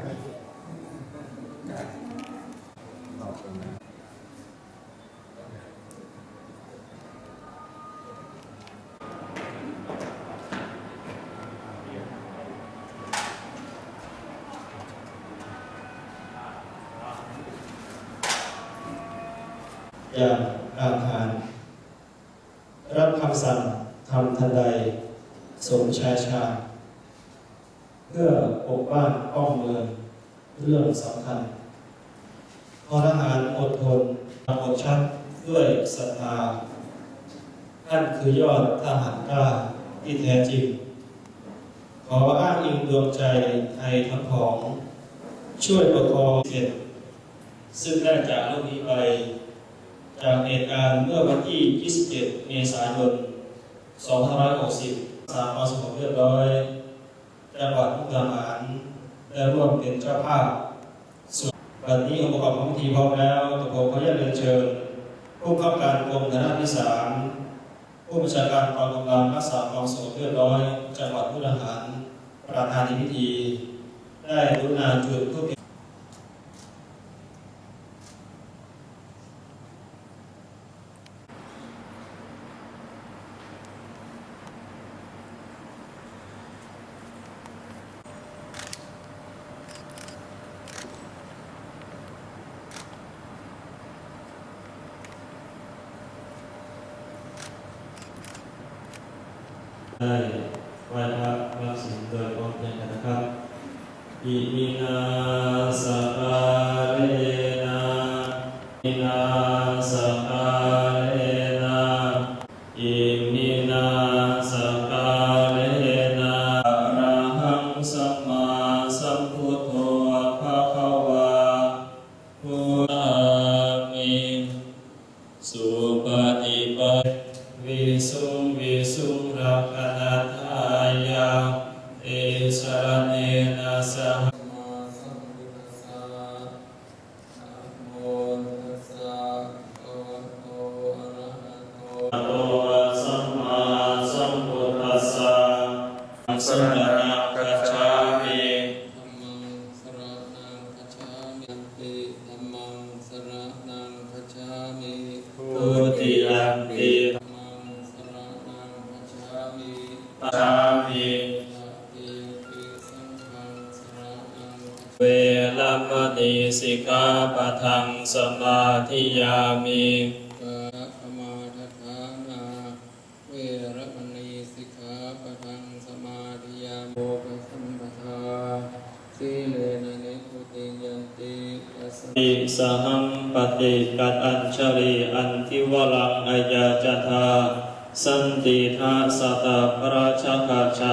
อย่าอาหารรับคำสั่งทำทันใด สมชายชาญ เพื่อปกบ้านป้องเมืองเรื่องสำคัญพอทหารอดทนอดชัดด้วยศรัทธาท่านคือยอดทหารกล้าที่แท้จริง ขออ้างอิงดวงใจไทยทั้งของ ช่วยประคองเสร็จซึ่งได้จากโลกนี้ไป จากเหตุการณ์เมื่อวันที่ 27 เมษายน 2560 สามความสงบเรียบร้อย จังหวัดมุกดาหารได้ร่วมเป็นเจ้าภาพส่วนวันนี้องค์ประกอบของพิธีพร้อมแล้วตผมขออนุญาตเรียนเชิญ ผู้ข้าการกรมฐานะที่สามผู้บัญชาการกองกำลังรักษาความสงบเรียบร้อย จังหวัดมุกดาหารประธานในพิธี ได้รุณาจุดทุก ได้ไหว้พระรับสินโดยพร้อมเพรียงกันนะครับอิมินาสการเรนะอินาสการเรนะอิมินาสการเรนะอะระหังสัมมาสัมพุทโธภะคะวะพุทธามิสุปฏิปันวิสุ รณะกัจฉามิธัมมังสรณังคัจฉามิติธัมมังสรณังคัจฉามิทุติยัมปิธัมมังสรณังคัจฉามิตามินาติปิสังฆังสรณังคัจฉามิเวลมณีสิกขาปะทังสมาธิยามิ ติสหัมปฏิกัดอัญชริอันทิวลังอายาจทา สันติทาสตาปราชกาชา